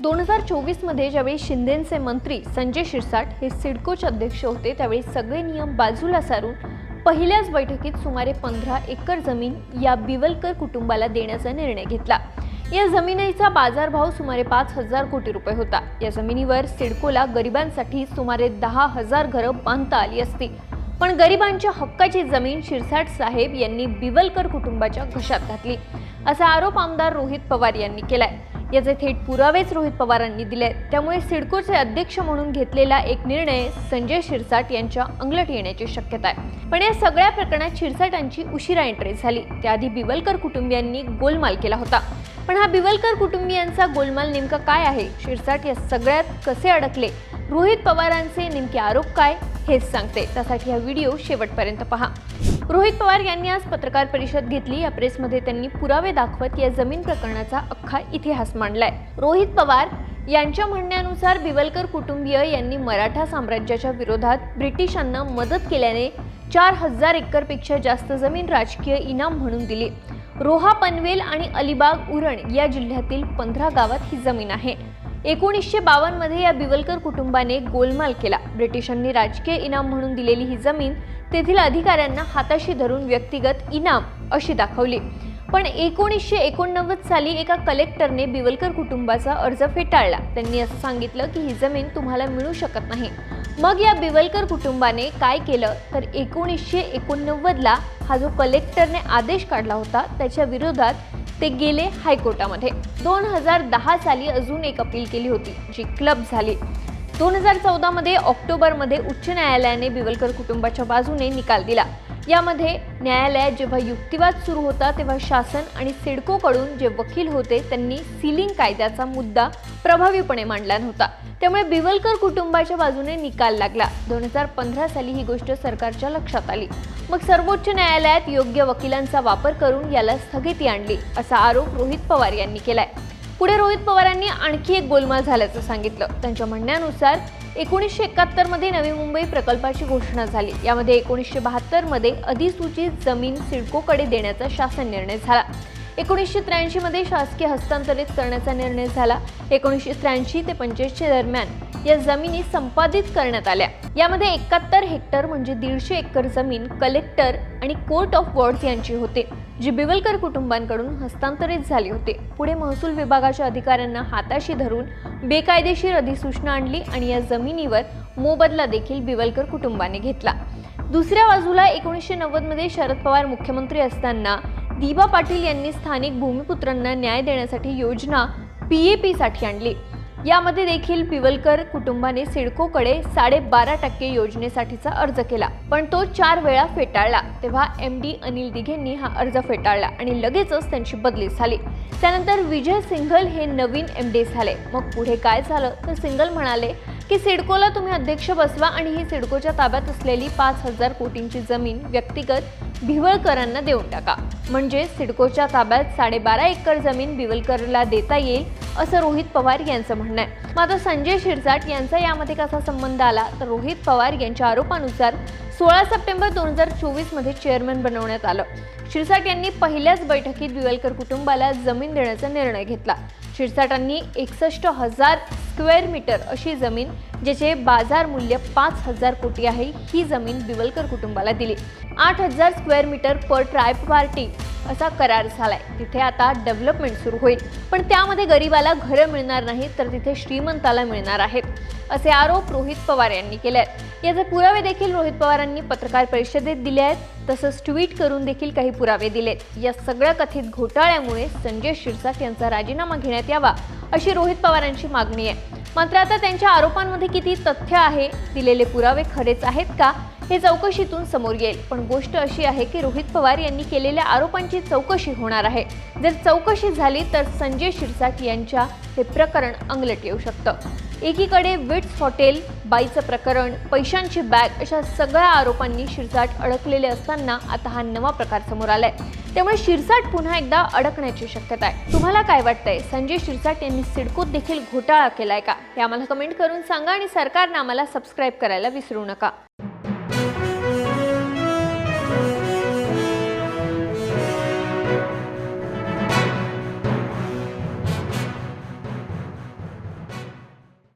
दोन हजार चोवीसमध्ये ज्यावेळी शिंदेंचे मंत्री संजय शिरसाट हे सिडकोचे अध्यक्ष होते त्यावेळी सगळे नियम बाजूला सारून पहिल्याच बैठकीत सुमारे पंधरा एकर जमीन या बिवलकर कुटुंबाला देण्याचा निर्णय घेतला. या जमिनीचा बाजारभाव सुमारे पाच हजार कोटी रुपये होता. या जमिनीवर सिडकोला गरिबांसाठी सुमारे दहा हजार घरं बांधता आली असती. पण गरिबांच्या हक्काची जमीन शिरसाट साहेब यांनी बिवलकर कुटुंबाच्या घशात घातली असा आरोप आमदार रोहित पवार यांनी केलाय. याचे थेट पुरावेच रोहित पवारांनी दिले त्यामुळे सिडकोचे अध्यक्ष म्हणून घेतलेला एक निर्णय संजय शिरसाट यांच्या अंगलट येण्याची शक्यता आहे. पण या सगळ्या प्रकरणात शिरसाटांची उशिरा एंट्री झाली. त्याआधी बिवलकर कुटुंबियांनी गोलमाल केला होता. पण हा बिवलकर कुटुंबियांचा गोलमाल नेमका काय आहे? शिरसाट या सगळ्यात कसे अडकले? रोहित पवारांचे नेमके आरोप काय? हेच सांगते. त्यासाठी हा व्हिडिओ शेवटपर्यंत पहा. रोहित पवार यांनी आज पत्रकार परिषद घेतली. या प्रेसमध्ये त्यांनी पुरावे दाखवत या जमीन प्रकरणाचा अख्खा इतिहास मांडलाय. रोहित पवार यांच्या म्हणण्यानुसार बिवलकर कुटुंबीय यांनी मराठा साम्राज्याच्या विरोधात ब्रिटिशांना मदत केल्याने चार हजार एकरपेक्षा जास्त जमीन राजकीय इनाम म्हणून दिली. रोहा पनवेल आणि अलिबाग उरण या जिल्ह्यातील पंधरा गावात ही जमीन आहे. एकोणीसशे बावन्नमध्ये या बिवलकर कुटुंबाने गोलमाल केला. ब्रिटिशांनी राजकीय इनाम म्हणून दिलेली ही जमीन तेथील अधिकाऱ्यांना हाताशी धरून व्यक्तिगत इनाम अशी दाखवली. पण एकोणीसशे एकोणनव्वद साली एका कलेक्टरने बिवलकर कुटुंबाचा अर्ज फेटाळला. त्यांनी असं सांगितलं की ही जमीन तुम्हाला मिळू शकत नाही. मग या बिवलकर कुटुंबाने काय केलं? तर एकोणीसशे एकोणनव्वदला हा जो कलेक्टरने आदेश काढला होता त्याच्या विरोधात ते गेले हायकोर्टामध्ये. दोन हजार दहा साली अजून एक अपील केली होती जी क्लब झाली. दोन हजार चौदामध्ये ऑक्टोबरमध्ये उच्च न्यायालयाने बिवलकर कुटुंबाच्या बाजूने निकाल दिला. यामध्ये न्यायालयात जेव्हा युक्तिवाद सुरू होता तेव्हा शासन आणि सिडकोकडून जे वकील होते त्यांनी सिलिंग कायद्याचा मुद्दा प्रभावीपणे मांडला नव्हता. त्यामुळे बिवलकर कुटुंबाच्या बाजूने निकाल लागला. दोन हजार पंधरा साली ही गोष्ट सरकारच्या लक्षात आली. मग सर्वोच्च न्यायालयात योग्य वकिलांचा वापर करून याला स्थगिती आणली असा आरोप रोहित पवार यांनी केलाय. पुढे रोहित पवारांनी आणखी एक गोलमाल झाल्याचं सांगितलं. त्यांच्या म्हणण्यानुसार एकोणीसशे एकाहत्तरमध्ये नवी मुंबई प्रकल्पाची घोषणा झाली. यामध्ये एकोणीसशे बहात्तरमध्ये अधिसूचित जमीन सिडकोकडे देण्याचा शासन निर्णय झाला. एकोणीसशे त्र्याऐंशीमध्ये शासकीय हस्तांतरित करण्याचा निर्णय झाला. एकोणीसशे त्र्याऐंशी ते पंच्याऐंशी दरम्यान या जमिनी संपादित करण्यात आल्या. यामध्ये एकाहत्तर हेक्टर म्हणजे दीडशे एकर जमीन कलेक्टर आणि कोर्ट ऑफ वॉर्ड्स यांची होते जी बिवलकर कुटुंबांकडून हस्तांतरित झाली होती. पुढे महसूल विभागाच्या अधिकाऱ्यांना हाताशी धरून बेकायदेशीर अधिसूचना आणली आणि या जमिनीवर मोबदला देखील बिवलकर कुटुंबाने घेतला. दुसऱ्या बाजूला एकोणीसशे नव्वदमध्ये शरद पवार मुख्यमंत्री असताना दिबा पाटील यांनी स्थानिक भूमिपुत्रांना न्याय देण्यासाठी योजना पी ए पीसाठी आणली. यामध्ये देखील पिवलकर कुटुंबाने सिडकोकडे साडेबारा टक्के योजनेसाठीचा अर्ज केला. पण तो चार वेळा फेटाळला. तेव्हा एम डी अनिल दिघेंनी हा अर्ज फेटाळला आणि लगेचच त्यांची बदली झाली. त्यानंतर विजय सिंघल हे नवीन एम डी झाले. मग पुढे काय झालं? तर सिंघल म्हणाले की सिडकोला तुम्ही अध्यक्ष बसवा आणि ही सिडकोच्या ताब्यात असलेली पाच हजार कोटींची जमीन व्यक्तिगत भिवळकरांना देऊन टाका. म्हणजे सिडकोच्या ताब्यात साडेबारा एकर जमीन बिवलकरला देता येईल असं रोहित पवार यांचं म्हणणं आहे. मात्र संजय शिरसाट यांचा यामध्ये कसा संबंध आला? तर रोहित पवार यांच्या आरोपानुसार सोळा सप्टेंबर दोन हजार चोवीसमध्ये चेअरमन बनवण्यात आलं. शिरसाट यांनी पहिल्याच बैठकीत बिवलकर कुटुंबाला जमीन देण्याचा निर्णय घेतला. शिरसाटांनी एकसष्ट हजार स्क्वेअर मीटर अशी जमीन ज्याचे बाजार मूल्य पाच हजार कोटी आहे ही जमीन बिवलकर कुटुंबाला दिली. आठ हजार स्क्वेअर मीटर पर ट्राय पार्टी असा करार झालाय. तिथे आता डेव्हलपमेंट सुरू होईल. पण त्यामध्ये गरिबाला घरं मिळणार नाहीत तर तिथे श्रीमंताला मिळणार आहेत असे आरोप रोहित पवार यांनी केले आहेत याचे पुरावे देखील रोहित पवारांनी पत्रकार परिषदेत दिले आहेत. तसंच ट्विट करून देखील काही पुरावे दिलेत. या सगळ्या कथित घोटाळ्यामुळे संजय शिरसाट यांचा राजीनामा घेण्यात यावा अशी रोहित पवारांची मागणी आहे. मात्र आता त्यांच्या आरोपांमध्ये किती तथ्य आहे दिलेले पुरावे खरेच आहेत का हे चौकशीतून समोर येईल. पण गोष्ट अशी आहे की रोहित पवार यांनी केलेल्या आरोपांची चौकशी होणार आहे. जर चौकशी झाली तर संजय शिरसाट यांच्या हे प्रकरण अंगलट येऊ शकतं. एकीकडे विट्स हॉटेल बाईचं प्रकरण पैशांची बॅग अशा सगळ्या आरोपांनी शिरसाट अडकलेले असताना आता हा नवा प्रकार समोर आलाय. त्यामुळे शिरसाट पुन्हा एकदा अडकण्याची शक्यता आहे. तुम्हाला काय वाटतंय? संजय शिरसाट यांनी सिडकोत देखील घोटाळा केलाय का? हे आम्हाला कमेंट करून सांगा आणि सरकारनं आम्हाला सबस्क्राईब करायला विसरू नका.